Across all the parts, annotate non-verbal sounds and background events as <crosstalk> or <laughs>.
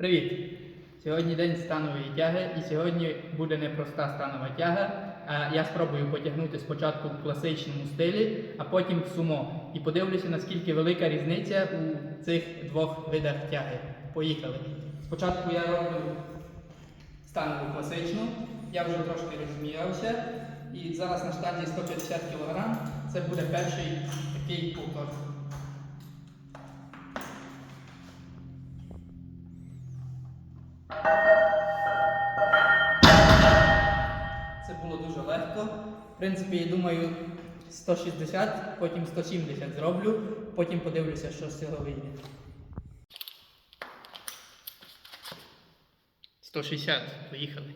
Привіт! Сьогодні день станової тяги, і сьогодні буде не проста станова тяга. А я спробую потягнути спочатку в класичному стилі, а потім в сумо. І подивлюся, наскільки велика різниця у цих двох видах тяги. Поїхали. Спочатку я роблю станову класичну, я вже трошки розміявся. І зараз на штанзі 150 кг це буде перший такий повтор. Принципі, я думаю, 160, потім 170 зроблю, потім подивлюся, що з цього вийде. 160, поїхали.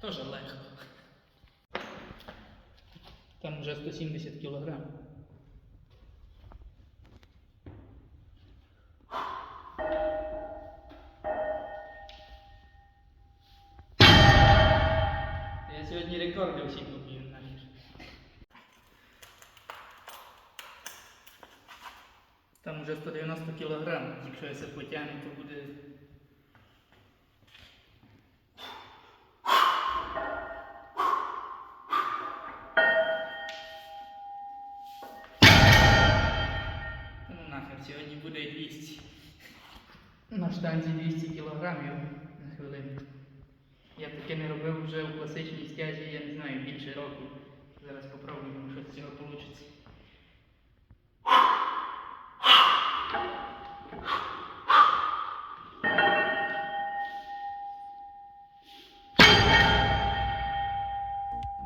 Тоже легко. Там вже 170 кілограм. Сьогодні рекорди всі поб'ю нахер. Там вже 190 кілограм, якщо я це потягну, то буде. Ну нахер, сьогодні буде 200. На штанзі 200 кілограмів на хвилину. Я таке не робив вже у класичній стяжі, я не знаю, більше року. Зараз попробуємо, що з цього вийде.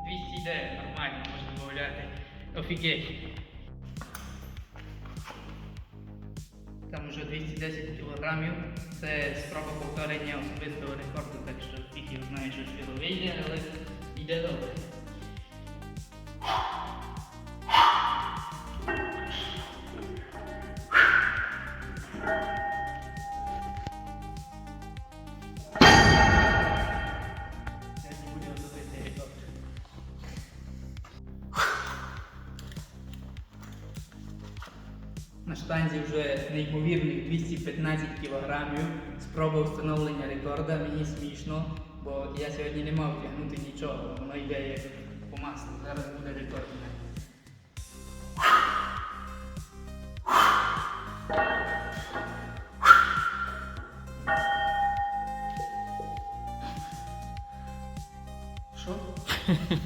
Двісті йде, нормально, можна додати. Офігеть. Там вже 210 кілограмів. Це спроба повторення особистого рекорду, так що його знає, що вийде, але йде добре. На штанзі вже неймовірних 215 кілограмів. Спроба встановлення рекорда. Мені смішно, бо я сьогодні не мав тягнути нічого. Воно йде як по маслу. Зараз буде рекорд. Що? <laughs>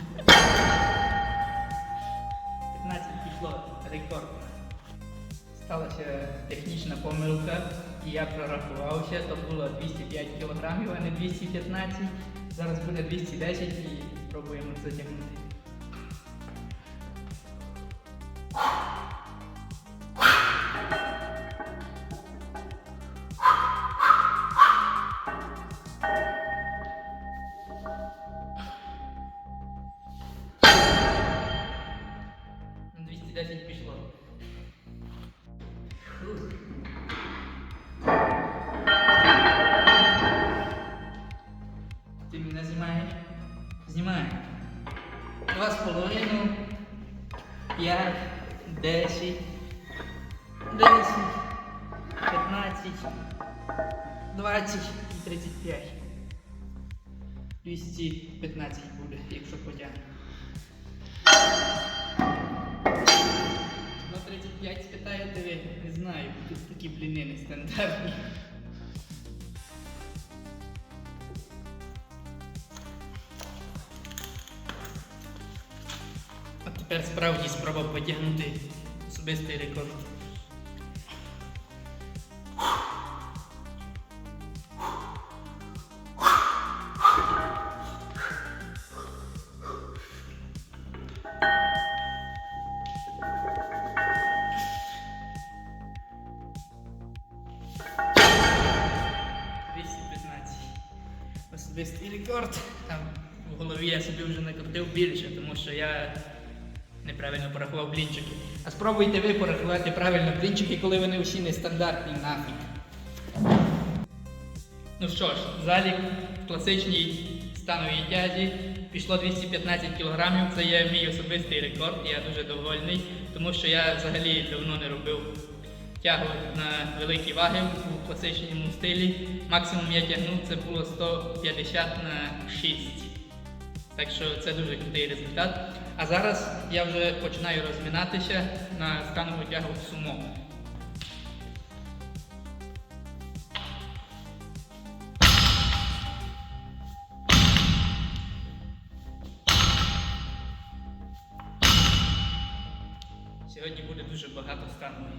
15 пішло рекорд. Сталася технічна помилка, і я прорахувався, то було 205 кг, а не 215. Зараз буде 210 і спробуємо затягнути. 215 буде, якщо потягну. На 35 спитаєте ви, не знаю, тут такі бліни нестандартні. А тепер справді спроба потягнути особистий рекорд. Особистий рекорд. В голові я собі вже накрутив більше, тому що я неправильно порахував блінчики. А спробуйте ви порахувати правильно блінчики, коли вони всі нестандартні нафіг. Ну що ж, залік в класичній становій тязі пішло 215 кг. Це є мій особистий рекорд. Я дуже довольний, тому що я взагалі давно не робив тягу на великі ваги у класичному стилі. Максимум я тягнув це було 150 на 6. Так що це дуже крутий результат. А зараз я вже починаю розмінатися на станову тягу сумо. Сьогодні буде дуже багато станової.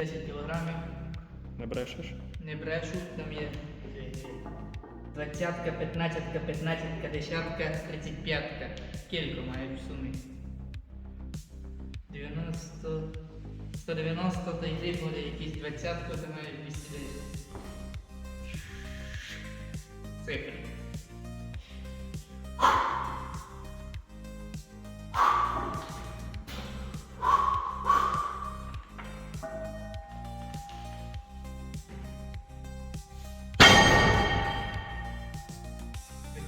210 кілограмів. Не брешеш? Не брешу, там є двадцятка, п'ятнадцятка, п'ятнадцятка, десятка, тридцять п'ятка. Кілько мають в сумі. 90, 190, та йди буде якісь двадцятка, то мають 210. Цифри.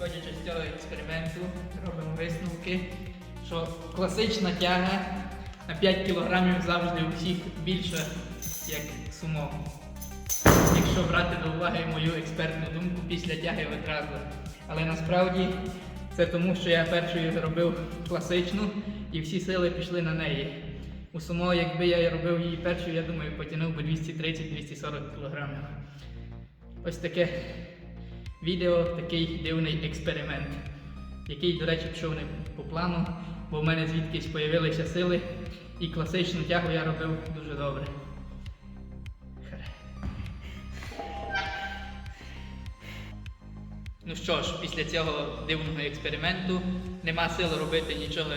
Виходячи з цього експерименту, робимо висновки, що класична тяга на 5 кг завжди у всіх більша, як сумо. Якщо брати до уваги мою експертну думку після тяги одразу. Але насправді це тому, що я першою робив класичну і всі сили пішли на неї. У сумо, якби я робив її першою, я думаю, потягнув би 230-240 кг. Ось таке відео, такий дивний експеримент, який, до речі, пішов не по плану, бо в мене звідкись появилися сили, і класичну тягу я робив дуже добре. Ну що ж, після цього дивного експерименту нема сил робити нічого,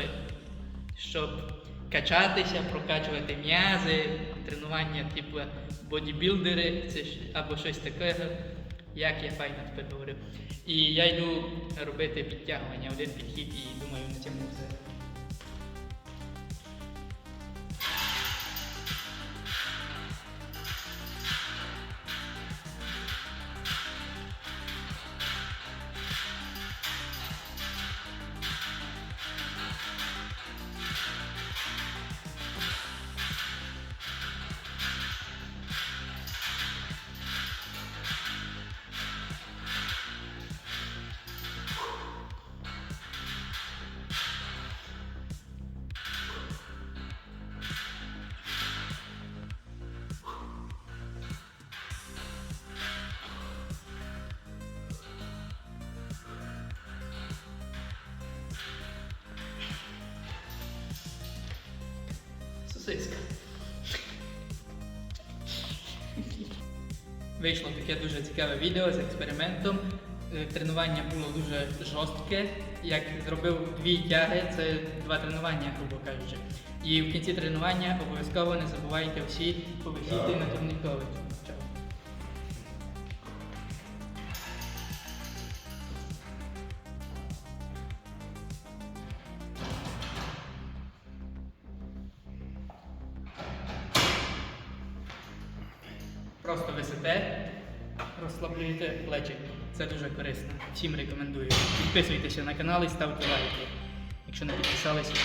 щоб качатися, прокачувати м'язи, тренування типу бодібілдери або щось таке, як я файно тепер говорю. І я йду робити підтягування, один підхід і думаю на цьому все. Сосиска. Вийшло таке дуже цікаве відео з експериментом. Е, Тренування було дуже жорстке. Як зробив дві тяги, це два тренування, грубо кажучи. І в кінці тренування обов'язково не забувайте всі повисіти на турніковий. Просто висите, розслаблюєте плечі. Це дуже корисно. Всім рекомендую. Підписуйтеся на канал і ставте лайки. Якщо не підписалися, то